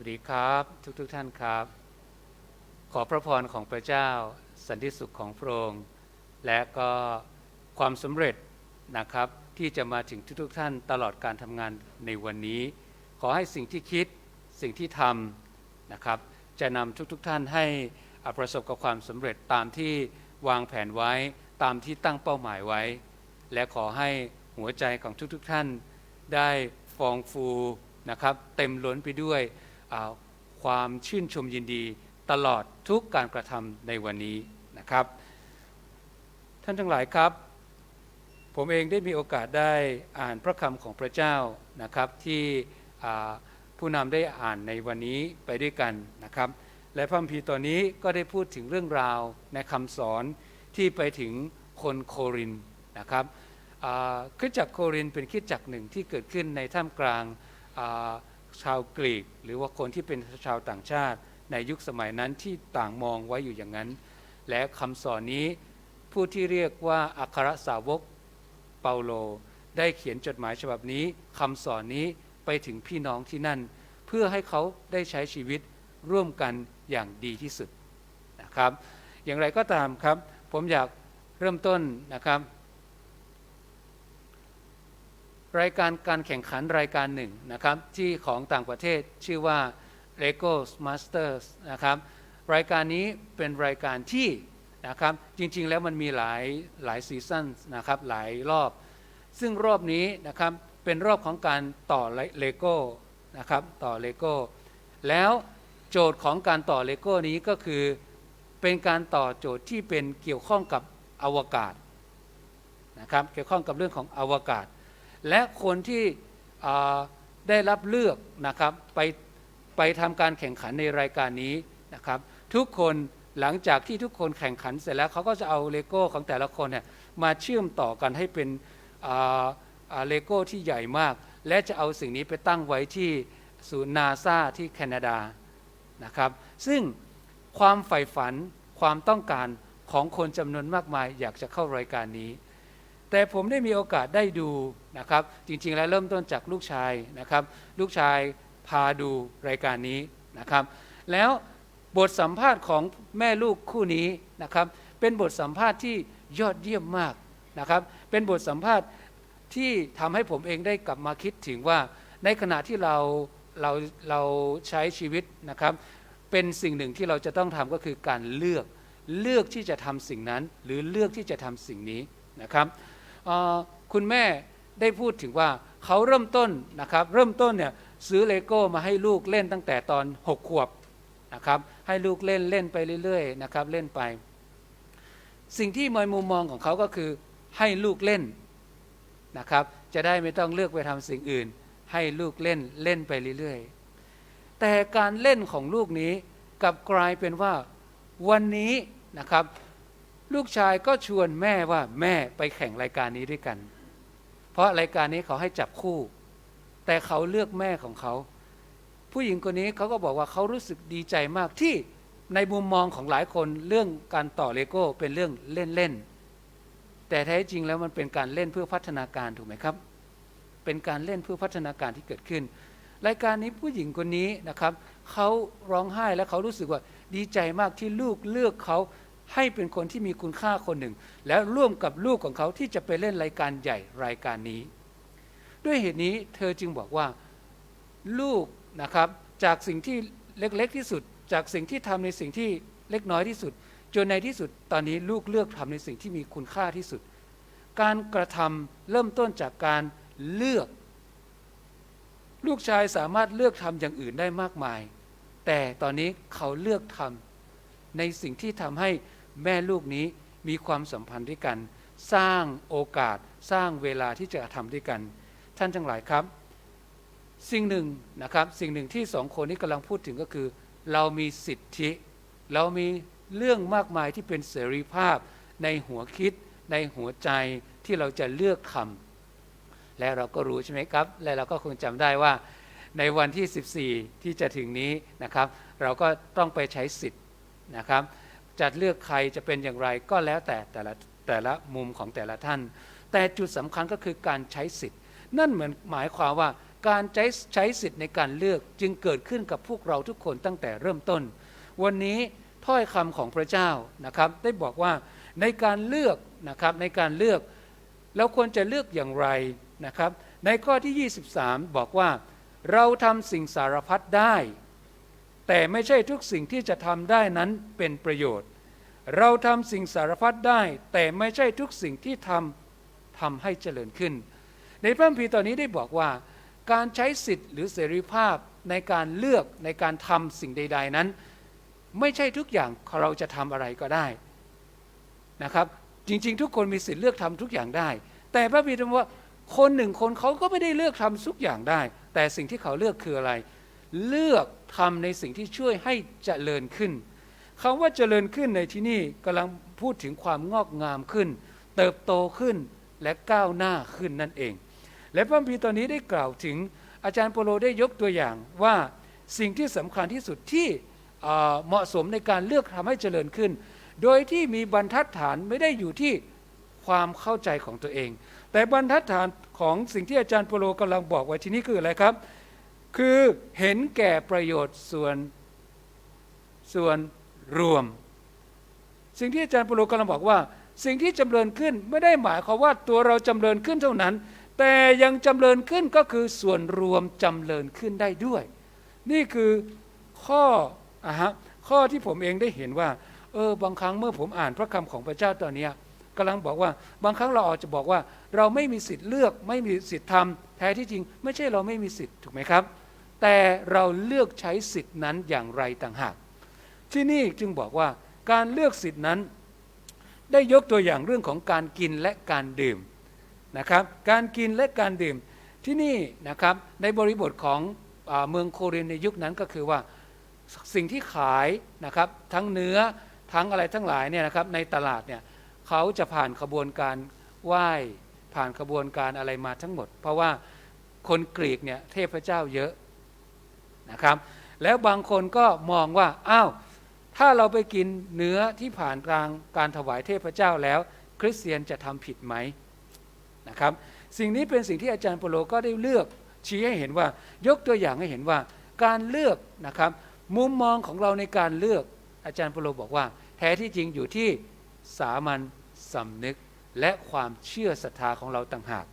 วัสดีครับทุกๆทท่านครับ ขอพระพรของพระเจ้า สันติสุขของพระองค์และก็ความสำเร็จนะครับที่จะมาถึงทุกๆทท่านตลอดการทำงานในวันนี้ ขอให้สิ่งที่คิดสิ่งที่ทำนะครับจะนำทุกๆทท่านให้ประสบกับความสำเร็จตามที่วางแผนไว้ตามที่ตั้งเป้าหมายไว้ และขอให้หัวใจของทุกๆทท่านได้ฟองฟูนะครับเต็มล้นไปด้วย ความชื่นชมยินดีตลอดทุกการกระทำในวันนี้นะครับ ท่านทั้งหลายครับ ผมเองได้มีโอกาสได้อ่านพระคำของพระเจ้านะครับที่ผู้นำได้อ่านในวันนี้ไปด้วยกันนะครับ และพระคัมภีร์ตอนนี้ก็ได้พูดถึงเรื่องราวในคำสอนที่ไปถึงคนโครินนะครับคริสจักรโครินเป็นคริสจักรหนึ่งที่เกิดขึ้นในท่ามกลาง ชาวกรีก หรือว่าคนที่เป็นชาวต่างชาติในยุคสมัยนั้นที่ต่างมองไว้อยู่อย่างนั้น และคำสอนนี้ผู้ที่เรียกว่าอัครสาวกเปาโล ได้เขียนจดหมายฉบับนี้คำสอนนี้ไปถึงพี่น้องที่นั่น เพื่อให้เขาได้ใช้ชีวิตร่วมกันอย่างดีที่สุดนะครับ อย่างไรก็ตามครับ ผมอยากเริ่มต้นนะครับ รายการการแข่งขันรายการหนึ่งนะครับที่ของต่างประเทศชื่อว่า Lego Masters นะครับรายการนี้เป็นรายการที่นะครับจริงๆแล้วมันมีหลายหลายซีซันนะครับหลายรอบ ซึ่งรอบนี้นะครับเป็นรอบของการต่อเลโก้นะครับต่อเลโก้แล้วโจทย์ของการต่อเลโก้นี้ก็คือเป็นการต่อโจทย์ที่เป็นเกี่ยวข้องกับอวกาศนะครับเกี่ยวข้องกับเรื่องของอวกาศ และคนที่ได้รับเลือกนะครับไปไปทำการแข่งขันในรายการนี้นะครับ ทุกคนหลังจากที่ทุกคนแข่งขันเสร็จแล้วเขาก็จะเอาเลโก้ของแต่ละคนเนี่ยมาเชื่อมต่อกันให้เป็นเลโก้ที่ใหญ่มาก และจะเอาสิ่งนี้ไปตั้งไว้ที่ศูนย์นาซาที่แคนาดานะครับ ซึ่งความใฝ่ฝันความต้องการของคนจำนวนมากมายอยากจะเข้ารายการนี้ แต่ผมได้มีโอกาสได้ดูนะครับ จริงๆแล้วเริ่มต้นจากลูกชายนะครับ ลูกชายพาดูรายการนี้นะครับ แล้วบทสัมภาษณ์ของแม่ลูกคู่นี้นะครับ เป็นบทสัมภาษณ์ที่ยอดเยี่ยมมากนะครับ เป็นบทสัมภาษณ์ที่ทำให้ผมเองได้กลับมาคิดถึงว่าในขณะที่เราเราเราใช้ชีวิตนะครับ เป็นสิ่งหนึ่งที่เราจะต้องทำก็คือการเลือกเลือกที่จะทำสิ่งนั้น หรือเลือกที่จะทำสิ่งนี้นะครับ คุณแม่ได้พูดถึงว่าเขาเริ่มต้นนะครับ เริ่มต้นเนี่ยซื้อเลโก้มาให้ลูกเล่นตั้งแต่ตอน 6 ขวบนะครับ ให้ลูกเล่นเล่นไปเรื่อยๆนะครับ เล่นไป สิ่งที่มอยมุมมองของเขาก็คือให้ลูกเล่นนะครับ จะได้ไม่ต้องเลือกไปทำสิ่งอื่น ให้ลูกเล่นเล่นไปเรื่อยๆ แต่การเล่นของลูกนี้กับกลายเป็นว่าวันนี้นะครับ ลูกชายก็ชวนแม่ว่าแม่ไปแข่งรายการนี้ด้วยกัน เพราะรายการนี้เขาให้จับคู่ แต่เขาเลือกแม่ของเขา ผู้หญิงคนนี้เขาก็บอกว่าเขารู้สึกดีใจมากที่ในมุมมองของหลายคนเรื่องการต่อเลโก้เป็นเรื่องเล่นๆ แต่แท้จริงแล้วมันเป็นการเล่นเพื่อพัฒนาการถูกไหมครับ เป็นการเล่นเพื่อพัฒนาการที่เกิดขึ้น รายการนี้ผู้หญิงคนนี้นะครับเขาร้องไห้และเขารู้สึกว่าดีใจมากที่ลูกเลือกเขา ให้เป็นคนที่มีคุณค่าคนหนึ่ง แล้วร่วมกับลูกของเขาที่จะไปเล่นรายการใหญ่รายการนี้ ด้วยเหตุนี้เธอจึงบอกว่าลูกนะครับจากสิ่งที่เล็กๆที่สุด จากสิ่งที่ทำในสิ่งที่เล็กน้อยที่สุด จนในที่สุดตอนนี้ลูกเลือกทำในสิ่งที่มีคุณค่าที่สุด การกระทำเริ่มต้นจากการเลือก ลูกชายสามารถเลือกทำอย่างอื่นได้มากมาย แต่ตอนนี้เขาเลือกทำในสิ่งที่ทำให้ แม่ลูกนี้มีความสัมพันธ์ด้วยกัน สร้างโอกาสสร้างเวลาที่จะทำด้วยกัน ท่านทั้งหลายครับ สิ่งหนึ่งนะครับสิ่งหนึ่งที่สองคนนี้กำลังพูดถึงก็คือ เรามีสิทธิ เรามีเรื่องมากมายที่เป็นเสรีภาพ ในหัวคิด ในหัวใจที่เราจะเลือกทำและเราก็รู้ใช่ไหมครับ และเราก็คงจำได้ว่าในวันที่ 14 ที่จะถึงนี้นะครับ เราก็ต้องไปใช้สิทธิ์นะครับ จะเลือกใครจะเป็นอย่างไรก็แล้วแต่แต่ละแต่ละมุมของแต่ละท่าน แต่จุดสำคัญก็คือการใช้สิทธิ์ นั่นเหมือนหมายความว่าการใช้ใช้สิทธิ์ในการเลือกจึงเกิดขึ้นกับพวกเราทุกคนตั้งแต่เริ่มต้น วันนี้ถ้อยคำของพระเจ้านะครับ ได้บอกว่าในการเลือกนะครับในการเลือกเราควรจะเลือกอย่างไรนะครับ ในข้อที่ 23 บอกว่า เราทำสิ่งสารพัดได้ แต่ไม่ใช่ทุกสิ่งที่จะทำได้นั้นเป็นประโยชน์ เราทำสิ่งสารพัดได้ แต่ไม่ใช่ทุกสิ่งที่ทำทำให้เจริญขึ้น ในพระคัมภีร์ตอนนี้ได้บอกว่า การใช้สิทธิ์หรือเสรีภาพในการเลือกในการทำสิ่งใด ๆนั้น ไม่ใช่ทุกอย่างเราจะทำอะไรก็ได้นะครับจริง ๆ ทุกคนมีสิทธิ์เลือกทำทุกอย่างได้ แต่พระบิดาว่าคนหนึ่งคนเขาก็ไม่ได้เลือกทำทุกอย่างได้ แต่สิ่งที่เขาเลือกคืออะไร เลือก ทำในสิ่งที่ช่วยให้เจริญขึ้นคำว่าเจริญขึ้นในที่นี่กำลังพูดถึงความงอกงามขึ้น เติบโตขึ้นและก้าวหน้าขึ้นนั่นเอง และพระคัมภีตอนนี้ได้กล่าวถึงอาจารย์โปโลได้ยกตัวอย่างว่าสิ่งที่สำคัญที่สุดที่เอ่อเหมาะสมในการเลือกทำให้เจริญขึ้น โดยที่มีบรรทัดฐานไม่ได้อยู่ที่ความเข้าใจของตัวเอง แต่บรรทัดฐานของสิ่งที่อาจารย์โปโลกำลังบอกไว้ที่นี่คืออะไรครับ คือเห็นแก่ประโยชน์ส่วนส่วนรวม สิ่งที่อาจารย์โปโลกำลังบอกว่า สิ่งที่จำเริญขึ้นไม่ได้หมายความว่าตัวเราจำเริญขึ้นเท่านั้น แต่ยังจำเริญขึ้นก็คือส่วนรวมจำเริญขึ้นได้ด้วย นี่คือข้ออะฮะข้อที่ผมเองได้เห็นว่าเออบางครั้งเมื่อผมอ่านพระคำของพระเจ้าตอนเนี้ยกำลังบอกว่าบางครั้งเราอาจจะบอกว่า เราไม่มีสิทธิ์เลือกไม่มีสิทธิ์ทำแท้ที่จริง ไม่ใช่เราไม่มีสิทธิ์ถูกไหมครับ แต่เราเลือกใช้สิทธินั้นอย่างไรต่างหาก ที่นี่จึงบอกว่าการเลือกสิทธินั้น ได้ยกตัวอย่างเรื่องของการกินและการดื่มนะครับ การกินและการดื่มที่นี่นะครับในบริบทของอเมืองโครินในยุคนั้นก็คือว่าสิ่งที่ขายนะครับทั้งเนื้อทั้งอะไรทั้งหลายเนี่ยนะครับในตลาดเนี่ยเขาจะผ่านขบวนการไหว้ผ่านขบวนการอะไรมาทั้งหมด เพราะว่าคนกรีกเนี่ยเทพเจ้าเยอะ นะครับ แล้วบางคนก็มองว่าอ้าวถ้าเราไปกินเนื้อที่ผ่านกลางการถวายเทพเจ้าแล้ว คริสเตียนจะทำผิดไหมนะครับ สิ่งนี้เป็นสิ่งที่อาจารย์โปโลก็ได้เลือกชี้ให้เห็นว่ายกตัวอย่างให้เห็นว่าการเลือกนะครับ มุมมองของเราในการเลือกอาจารย์โปโลบอกว่า แท้ที่จริงอยู่ที่สามัญสำนึกและความเชื่อศรัทธาของเราต่างหาก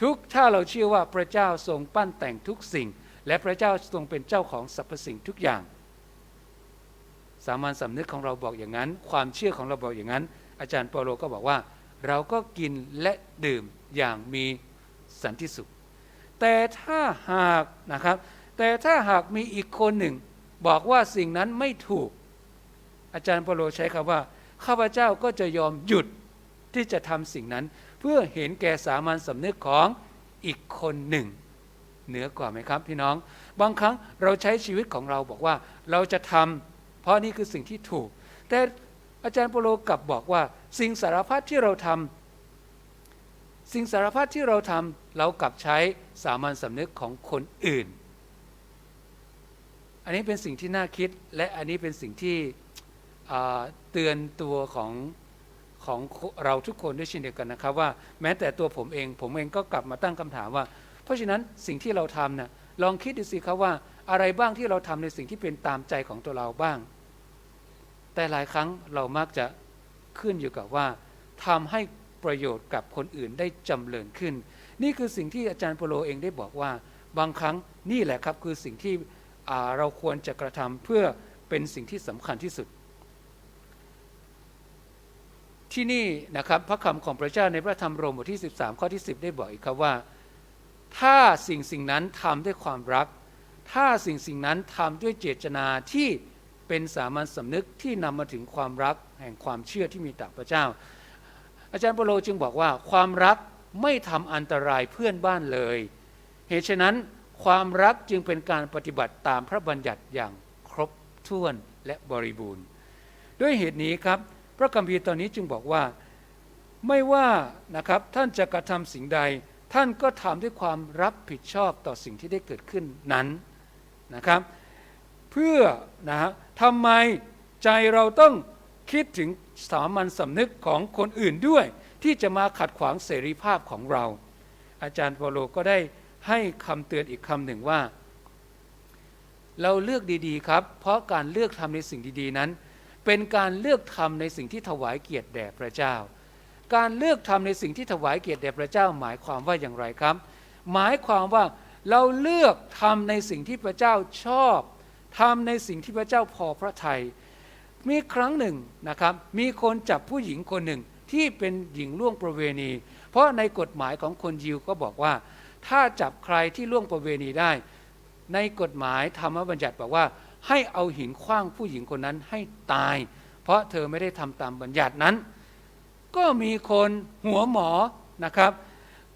ทุกถ้าเราเชื่อว่าพระเจ้าทรงปั้นแต่งทุกสิ่ง และพระเจ้าทรงเป็นเจ้าของสรรพสิ่งทุกอย่าง สามัญสำนึกของเราบอกอย่างนั้น ความเชื่อของเราบอกอย่างนั้น อาจารย์เปาโลก็บอกว่า เราก็กินและดื่มอย่างมีสันติสุข แต่ถ้าหากนะครับ แต่ถ้าหากมีอีกคนหนึ่ง บอกว่าสิ่งนั้นไม่ถูก อาจารย์เปาโลใช้คำว่าข้าพเจ้าก็จะยอมหยุดที่จะทำสิ่งนั้น เพื่อเห็นแก่สามัญสำนึกของอีกคนหนึ่ง เหนือกว่าไหมครับพี่น้อง บางครั้งเราใช้ชีวิตของเราบอกว่าเราจะทำเพราะนี่คือสิ่งที่ถูก แต่อาจารย์เปโลกลับบอกว่า สิ่งสารพัดที่เราทำสิ่งสารพัดที่เราทำเรากลับใช้สามัญสำนึกของคนอื่น อันนี้เป็นสิ่งที่น่าคิดและอันนี้เป็นสิ่งที่เตือนตัวของของเราทุกคนด้วยเช่นเดียวกันนะครับว่าแม้แต่ตัวผมเองผมเองก็กลับมาตั้งคำถามว่า เพราะฉะนั้นสิ่งที่เราทำนะ่ะลองคิดดูสิครับว่าอะไรบ้างที่เราทำในสิ่งที่เป็นตามใจของตัวเราบ้าง แต่หลายครั้งเรามักจะขึ้นอยู่กับว่าทำให้ประโยชน์กับคนอื่นได้จำเริญขึ้น นี่คือสิ่งที่อาจารย์โปโลเองได้บอกว่า บางครั้งนี่แหละครับคือสิ่งที่เราควรจะกระทำเพื่อเป็นสิ่งที่สำคัญที่สุด ที่นี่นะครับพระคำของพระเจ้าในพระธรรมโรมบทที่ 13 ข้อที่ 10 ได้บอกอีกครับว่า ถ้าสิ่งสิ่งนั้นทำด้วยความรัก ถ้าสิ่งสิ่งนั้นทำด้วยเจตนาที่เป็นสามัญสำนึกที่นำมาถึงความรักแห่งความเชื่อที่มีต่อพระเจ้า อาจารย์เปโลจึงบอกว่าความรักไม่ทำอันตรายเพื่อนบ้านเลย เหตุฉะนั้นความรักจึงเป็นการปฏิบัติตามพระบัญญัติอย่างครบถ้วนและบริบูรณ์ ด้วยเหตุนี้ครับพระคัมภีร์ตอนนี้จึงบอกว่าไม่ว่านะครับท่านจะกระทำสิ่งใด ท่านก็ทำด้วยความรับผิดชอบต่อสิ่งที่ได้เกิดขึ้นนั้นนะครับ เพื่อนะฮะทำไมใจเราต้องคิดถึงสามัญสำนึกของคนอื่นด้วย ที่จะมาขัดขวางเสรีภาพของเรา อาจารย์เปาโลก็ได้ให้คำเตือนอีกคำหนึ่งว่า เราเลือกดีๆครับ เพราะการเลือกทำในสิ่งดีๆนั้น เป็นการเลือกทำในสิ่งที่ถวายเกียรติแด่พระเจ้า การเลือกทำในสิ่งที่ถวายเกียรติแด่พระเจ้าหมายความว่าอย่างไรครับ หมายความว่าเราเลือกทำในสิ่งที่พระเจ้าชอบทำในสิ่งที่พระเจ้าพอพระทยัยมีครั้งหนึ่งนะครับ มีคนจับผู้หญิงคนหนึ่งที่เป็นหญิงล่วงประเวณี เพราะในกฎหมายของคนยิวก็บอกว่า ถ้าจับใครที่ล่วงประเวณีได้ ในกฎหมายธรรมบัญญัติบอกว่า ให้เอาหินขว้างผู้หญิงคนนั้นให้ตาย เพราะเธอไม่ได้ทำตามบัญญัตินั้น ก็มีคนหัวหมอนะครับ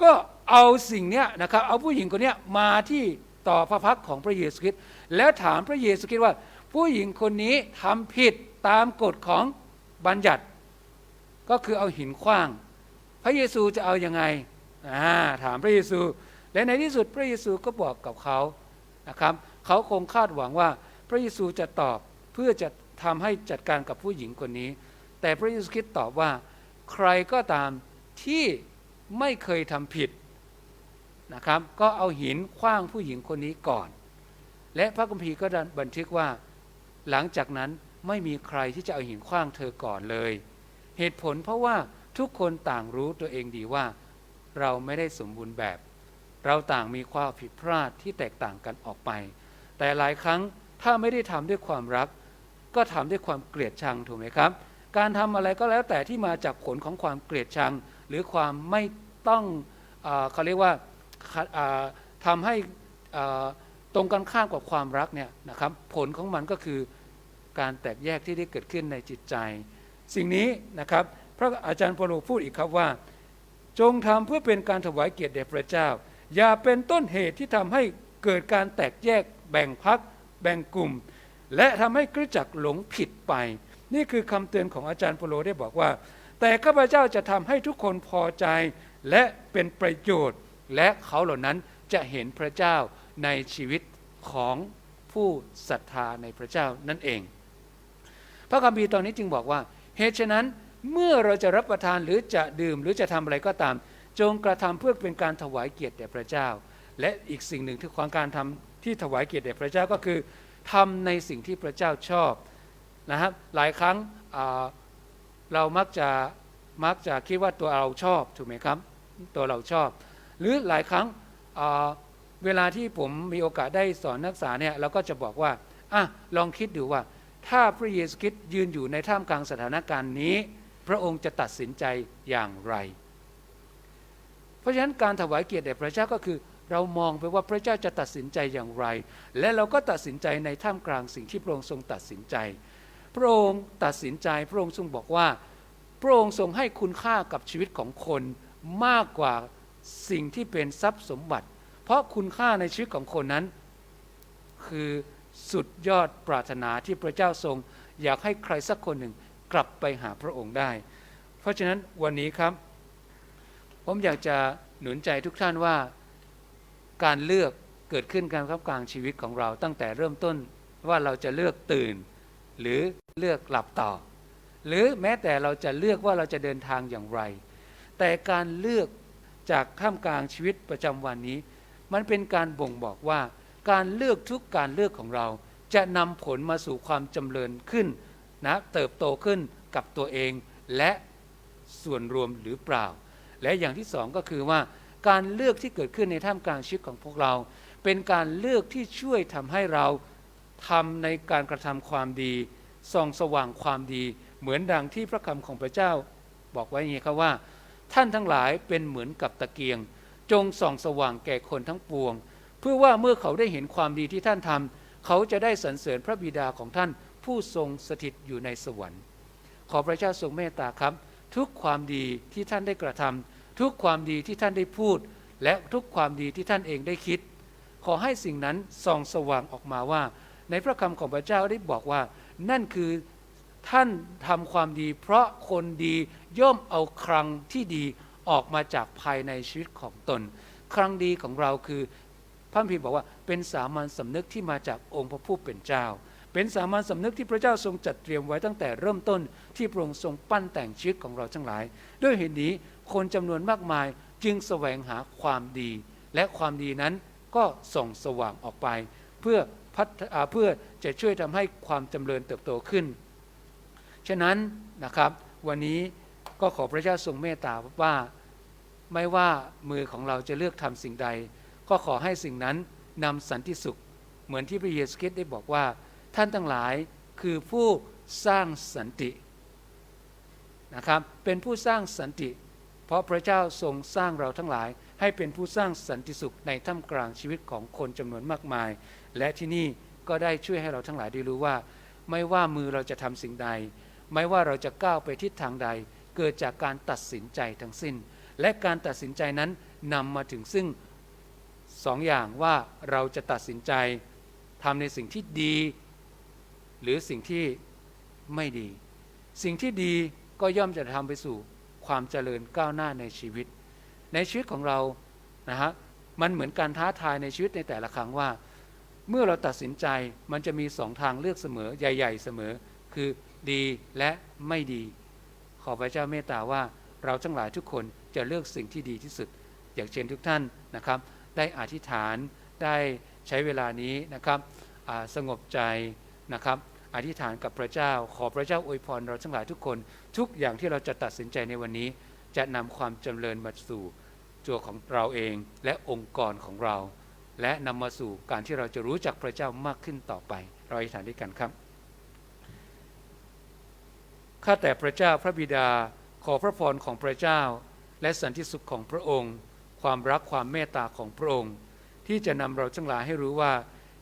ก็เอาสิ่งเนี้ยนะครับเอาผู้หญิงคนเนี้ยมาที่ต่อพระพักของพระเยซูคริสต์แล้วถามพระเยซูคริสต์ว่า ผู้หญิงคนนี้ทำผิดตามกฎของบัญญัติ ก็คือเอาหินขว้าง พระเยซูจะเอาอยัางไงาถามพระเยซู และในที่สุดพระเยซูก็บอกกับเขานะครับเขาคงคาดหวังว่าพระเยซูจะตอบเพื่อจะทำให้จัดการกับผู้หญิงคนนี้ แต่พระเยซูคริสต์ตอบว่า ใครก็ตามที่ไม่เคยทำผิดนะครับ ก็เอาหินขว้างผู้หญิงคนนี้ก่อน และพระคัมภีร์ก็บันทึกว่า หลังจากนั้นไม่มีใครที่จะเอาหินขว้างเธอก่อนเลย เหตุผลเพราะว่าทุกคนต่างรู้ตัวเองดีว่า เราไม่ได้สมบูรณ์แบบ เราต่างมีความผิดพลาดที่แตกต่างกันออกไป แต่หลายครั้งถ้าไม่ได้ทำด้วยความรัก ก็ทำด้วยความเกลียดชังถูกไหมครับ การทำอะไรก็แล้วแต่ที่มาจากผลของความเกลียดชัง หรือความไม่ต้องเอเขาเรียกว่าเอ่อทำให้ตรงกันข้ามกับความรักเนี่ยนะครับผลของมันก็คือการแตกแยกที่ได้เกิดขึ้นในจิตใจ สิ่งนี้นะครับพระอาจารย์เปโลพูดอีกครับว่า จงทำเพื่อเป็นการถวายเกียรติแด่พระเจ้า อย่าเป็นต้นเหตุที่ทำให้เกิดการแตกแยก แบ่งพัก แบ่งกลุ่ม และทำให้คริสจักรหลงผิดไป นี่คือคำเตือนของอาจารย์ปโลได้บอกว่า แต่ข้าพเจ้าจะทำให้ทุกคนพอใจ และเป็นประโยชน์ และเขาเหล่านั้นจะเห็นพระเจ้าในชีวิตของผู้ศรัทธาในพระเจ้านั่นเอง พระคัมภีร์ตอนนี้จึงบอกว่าเหตุฉะนั้นเมื่อเราจะรับประทานหรือจะดื่มหรือจะทำอะไรก็ตาม จงกระทำเพื่อเป็นการถวายเกียรติแด่พระเจ้า และอีกสิ่งหนึ่งที่ของการทำที่ถวายเกียรติแด่พระเจ้าก็คือทำในสิ่งที่พระเจ้าชอบ นะครับ หลายครั้งเรามักจะมักจะคิดว่าตัวเราชอบถูกไหมครับ ตัวเราชอบ หรือหลายครั้งเวลาที่ผมมีโอกาสได้สอนนักศึกษาเนี่ยเราก็จะบอกว่าอะลองคิดดูว่า ถ้าพระเยซูคริสต์ยืนอยู่ในท่ามกลางสถานการณ์นี้ พระองค์จะตัดสินใจอย่างไร เพราะฉะนั้นการถวายเกียรติแด่พระเจ้าก็คือ เรามองไปว่าพระเจ้าจะตัดสินใจอย่างไร และเราก็ตัดสินใจในท่ามกลางสิ่งที่พระองค์ทรงตัดสินใจ พระองค์ตัดสินใจพระองค์ทรงบอกว่า พระองค์ทรงให้คุณค่ากับชีวิตของคนมากกว่าสิ่งที่เป็นทรัพย์สมบัติ เพราะคุณค่าในชีวิตของคนนั้น คือสุดยอดปรารถนาที่พระเจ้าทรง อยากให้ใครสักคนหนึ่งกลับไปหาพระองค์ได้ เพราะฉะนั้นวันนี้ครับ ผมอยากจะหนุนใจทุกท่านว่าการเลือกเกิดขึ้นการครับกลางชีวิตของเราตั้งแต่เริ่มต้นว่าเราจะเลือกตื่น หรือ เลือกหลับต่อ หรือแม้แต่เราจะเลือกว่าเราจะเดินทางอย่างไร แต่การเลือกจากท่ามกลางชีวิตประจำวันนี้ มันเป็นการบ่งบอกว่า การเลือกทุกการเลือกของเรา จะนำผลมาสู่ความจำเริญขึ้นนะเติบโตขึ้นกับตัวเองและส่วนรวมหรือเปล่า และอย่างที่สองก็คือว่า การเลือกที่เกิดขึ้นในท่ามกลางชีวิตของพวกเรา เป็นการเลือกที่ช่วยทำให้เราทำในการกระทำความดี ส่องสว่างความดีเหมือนดังที่พระคำของพระเจ้า บอกไว้อย่างนี้ครับว่า ท่านทั้งหลายเป็นเหมือนกับตะเกียง จงส่องสว่างแก่คนทั้งปวง เพื่อว่าเมื่อเขาได้เห็นความดีที่ท่านทำเขาจะได้สรรเสริญพระบิดาของท่านผู้ทรงสถิตอยู่ในสวรรค์ ขอพระเจ้าทรงเมตตาครับ ทุกความดีที่ท่านได้กระทำทุกความดีที่ท่านได้พูด และทุกความดีที่ท่านเองได้คิด ขอให้สิ่งนั้นส่องสว่างออกมาว่า ในพระคำของพระเจ้าได้บอกว่า นั่นคือท่านทำความดี เพราะคนดีย่อมเอาครั้งที่ดีออกมาจากภายในชีวิตของตน ครั้งดีของเราคือพระพีบอกว่าเป็นสามัญสำนึกที่มาจากองค์พระผู้เป็นเจ้า เป็นสามัญสำนึกที่พระเจ้าทรงจัดเตรียมไว้ตั้งแต่เริ่มต้นที่พระองค์ทรงปั้นแต่งชีวิตของเราทั้งหลาย ด้วยเหตุนี้คนจำนวนมากมายจึงแสวงหาความดี และความดีนั้นก็ส่องสว่างออกไป เพื่อ เพื่อจะช่วยทำให้ความจำเริญเติบโตขึ้น ฉะนั้นนะครับวันนี้ก็ขอพระเจ้าทรงเมตตาว่าไม่ว่ามือของเราจะเลือกทำสิ่งใด ก็ขอให้สิ่งนั้นนำสันติสุข เหมือนที่พระเยซูคริสต์ได้บอกว่า ท่านทั้งหลายคือผู้สร้างสันตินะครับเป็นผู้สร้างสันติ เพราะพระเจ้าทรงสร้างเราทั้งหลาย ให้เป็นผู้สร้างสันติสุขในท่ามกลางชีวิตของคนจำนวนมากมาย และที่นี่ก็ได้ช่วยให้เราทั้งหลายได้รู้ว่า ไม่ว่ามือเราจะทำสิ่งใด ไม่ว่าเราจะก้าวไปทิศทางใด เกิดจากการตัดสินใจทั้งสิ้น และการตัดสินใจนั้นนำมาถึงซึ่งสองอย่างว่าเราจะตัดสินใจทำในสิ่งที่ดี หรือสิ่งที่ไม่ดี สิ่งที่ดีก็ย่อมจะทำไปสู่ความเจริญก้าวหน้าในชีวิต ในชีวิตของเรานะฮะมันเหมือนการท้าทายในชีวิตในแต่ละครั้งว่า เมื่อเราตัดสินใจมันจะมีสองทางเลือกเสมอใหญ่ ๆ เสมอ คือดีและไม่ดี ขอพระเจ้าเมตตาว่าเราทั้งหลายทุกคนจะเลือกสิ่งที่ดีที่สุด อย่างเช่นทุกท่านนะครับ ได้อธิษฐานได้ใช้เวลานี้นะครับสงบใจนะครับอธิษฐานกับพระเจ้า ขอพระเจ้าอวยพรเราทั้งหลายทุกคน ทุกอย่างที่เราจะตัดสินใจในวันนี้ จะนำความจำเริญมาสู่ ตัวของเราเองและองค์กรของเรา และนำมาสู่การที่เราจะรู้จักพระเจ้ามากขึ้นต่อไป เราอธิษฐานด้วยกันครับข้าแต่พระเจ้าพระบิดาขอพระพรของพระเจ้า และสันติสุขของพระองค์ ความรักความเมตตาของพระองค์ ที่จะนำเราทั้งหลายให้รู้ว่า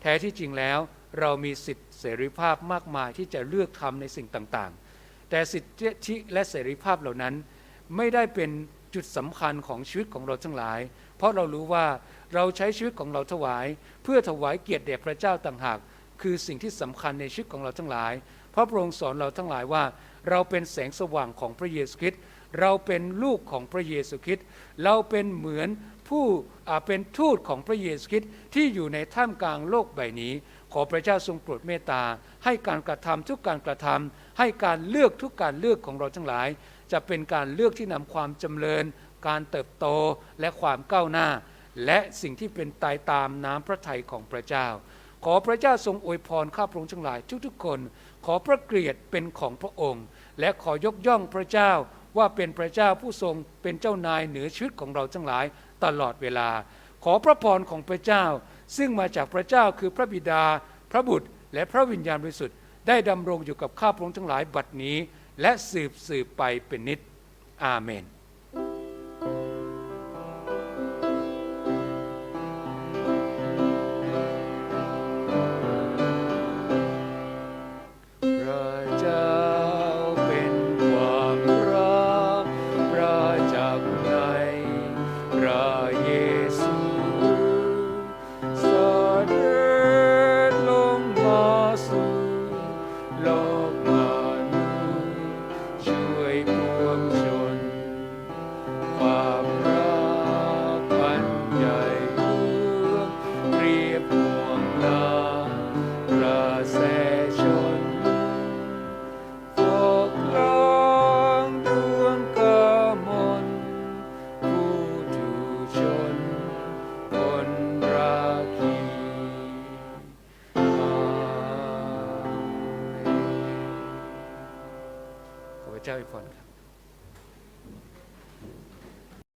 แท้ที่จริงแล้ว เรามีสิทธิเสรีภาพมากมายที่จะเลือกทำในสิ่งต่างๆ แต่สิทธิและเสรีภาพเหล่านั้นไม่ได้เป็น จุดสำคัญของชีวิตของเราทั้งหลาย เพราะเรารู้ว่าเราใช้ชีวิตของเราถวาย เพื่อถวายเกียรติแด่พระเจ้าต่างหาก คือสิ่งที่สำคัญในชีวิตของเราทั้งหลายเพราะพระองค์สอนเราทั้งหลายว่า เราเป็นแสงสว่างของพระเยซูคริสต์เราเป็นลูกของพระเยซูคริสต์เราเป็นเหมือนผู้เป็นทูตของพระเยซูคริสต์ที่อยู่ในท่ามกลางโลกใบนี้ ขอพระเจ้าทรงโปรดเมตตา ให้การกระทำทุกการกระทำให้การเลือกทุกการเลือกของเราทั้งหลาย จะเป็นการเลือกที่นำความจำเริญ การเติบโตและความก้าวหน้า และสิ่งที่เป็นตายตามน้ำพระทัยของพระเจ้า ขอพระเจ้าทรงอวยพรข้าพระองค์ทั้งหลายทุกๆคน ขอพระเกียรติเป็นของพระองค์ และขอยกย่องพระเจ้าว่าเป็นพระเจ้าผู้ทรงเป็นเจ้านายเหนือชีวิตของเราทั้งหลายตลอดเวลา ขอพระพรของพระเจ้า ซึ่งมาจากพระเจ้าคือพระบิดา พระบุตร และพระวิญญาณบริสุทธิ์ได้ดำรงอยู่กับข้าพระองค์ทั้งหลายบัดนี้ และสืบสืบไปเป็นนิจอาเมน